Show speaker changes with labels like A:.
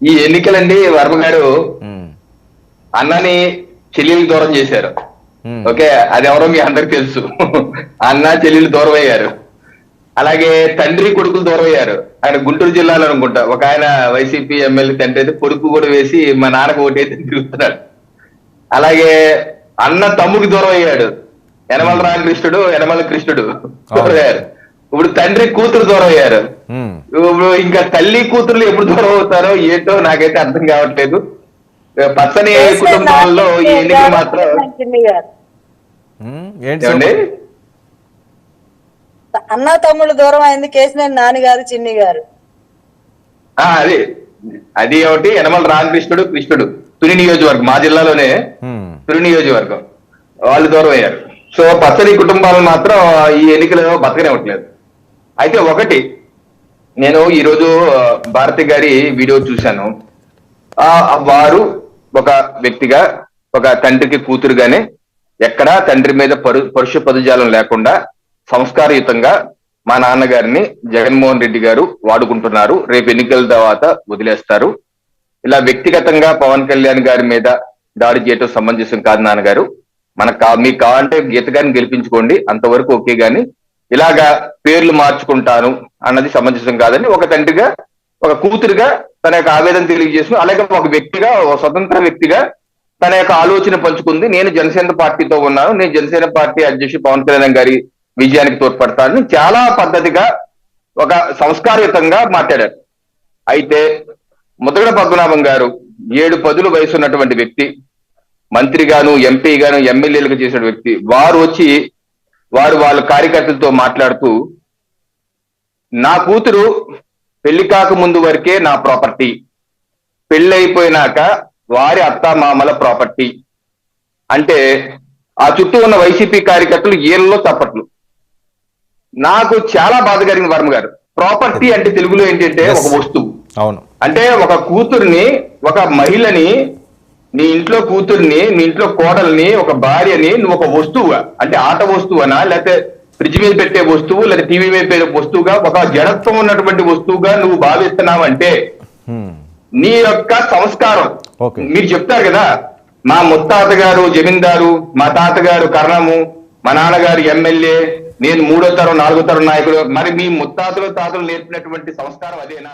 A: ఈ ఎన్నికలండి వర్మ గారు అన్నని చెల్లెలు దూరం చేశారు. ఓకే అది ఎవరో మీ అందరికి తెలుసు. అన్న చెల్లెలు దూరం అయ్యారు అలాగే తండ్రి కొడుకులు దూరం అయ్యారు ఆయన గుంటూరు జిల్లాలో అనుకుంటా. ఒక ఆయన వైసీపీ ఎమ్మెల్యే తండ్రి అయితే కొడుకు కూడా వేసి మా నాన్నకు ఓటైతే తిరుగుతున్నాడు. అలాగే అన్న తమ్ముడికి దూరం అయ్యాడు యనమల రామకృష్ణుడు యనమల కృష్ణుడు దూరం అయ్యారు ఇప్పుడు తండ్రి కూతురు దూరం అయ్యారు. ఇప్పుడు ఇంకా తల్లి కూతుర్లు ఎప్పుడు దూరం అవుతారో ఏంటో నాకైతే అర్థం కావట్లేదు. పచ్చని కుటుంబాల్లో ఈ ఎన్నికలు మాత్రం
B: చిన్ని గారు
C: ఉమ్, ఏంటి
A: ఏమండి?
C: సూపర్?
B: అన్న తమ్ముళ్ళు దూరం అయింది కేసినేని నాని గారు చిన్ని గారు.
A: ఆ, అది. అది ఒకటి యనమల రామకృష్ణుడు కృష్ణుడు. తుని నియోజకవర్గం మా జిల్లాలోనే తుని నియోజకవర్గం. వాళ్ళు దూరం అయ్యారు. సో పచ్చని కుటుంబాలు మాత్రం ఈ ఎన్నికలలో బతకనివ్వట్లేదు. అయితే ఒకటి నేను ఈరోజు భారతి గారి వీడియో చూశాను. ఆ వారు ఒక వ్యక్తిగా ఒక తండ్రికి కూతురుగానే ఎక్కడా తండ్రి మీద పరు పరుషు పదజాలం లేకుండా సంస్కారయుతంగా మా నాన్నగారిని జగన్మోహన్ రెడ్డి గారు వాడుకుంటున్నారు. రేపు ఎన్నికల తర్వాత వదిలేస్తారు. ఇలా వ్యక్తిగతంగా పవన్ కళ్యాణ్ గారి మీద దాడి చేయటం సమంజసం కాదు నాన్నగారు. మనకు కా మీకు కావాలంటే గీత గారిని గెలిపించుకోండి. అంతవరకు ఓకే గాని ఇలాగా పేర్లు మార్చుకుంటాను. అన్నది సమంజసం కాదని ఒక తండ్రిగా ఒక కూతురుగా తన యొక్క ఆవేదన తెలియజేసుకుని అలాగే ఒక వ్యక్తిగా ఒక స్వతంత్ర వ్యక్తిగా తన యొక్క ఆలోచన పంచుకుంది. నేను జనసేన పార్టీతో ఉన్నాను. నేను జనసేన పార్టీ అధ్యక్షుడు పవన్ కళ్యాణ్ గారి విజయానికి తోడ్పడతానని చాలా పద్ధతిగా ఒక సంస్కారయుతంగా మాట్లాడారు. అయితే ముదగడ పద్మనాభం గారు ఏడు పదులు వయసు ఉన్నటువంటి వ్యక్తి మంత్రిగాను ఎంపీగాను ఎమ్మెల్యేలుగా చేసిన వ్యక్తి వారు వచ్చి వారు వాళ్ళ కార్యకర్తలతో మాట్లాడుతూ నా కూతురు పెళ్ళి కాక ముందు వరకే నా ప్రాపర్టీ. పెళ్ళి అయిపోయినాక వారి అత్తామామల ప్రాపర్టీ. అంటే ఆ చుట్టూ ఉన్న వైసీపీ కార్యకర్తలు ఏళ్ళలో చప్పట్లు. నాకు చాలా బాధ కలిగింది వర్మ గారు. ప్రాపర్టీ అంటే తెలుగులో ఏంటంటే. ఒక వస్తువు.
C: అవును.
A: అంటే ఒక కూతుర్ని ఒక మహిళని నీ ఇంట్లో కూతుర్ని నీ ఇంట్లో కోడల్ని ఒక భార్యని నువ్వు ఒక వస్తువుగా అంటే ఆట వస్తువునా లేకపోతే ఫ్రిడ్జ్ మీద పెట్టే వస్తువు లేదా టీవీ మీద పెట్టే వస్తువుగా ఒక జడత్వం ఉన్నటువంటి వస్తువుగా నువ్వు భావిస్తున్నావంటే
C: ఉమ్,
A: నీ యొక్క సంస్కారం. మీరు చెప్తారు కదా మా ముత్తాత గారు జమీందారు మా తాతగారు కర్ణము మా నాన్నగారు ఎమ్మెల్యే నేను మూడో తరం నాలుగో తరం నాయకుడు మరి మీ ముత్తాతలు తాతలు నేర్పినటువంటి సంస్కారం అదేనా?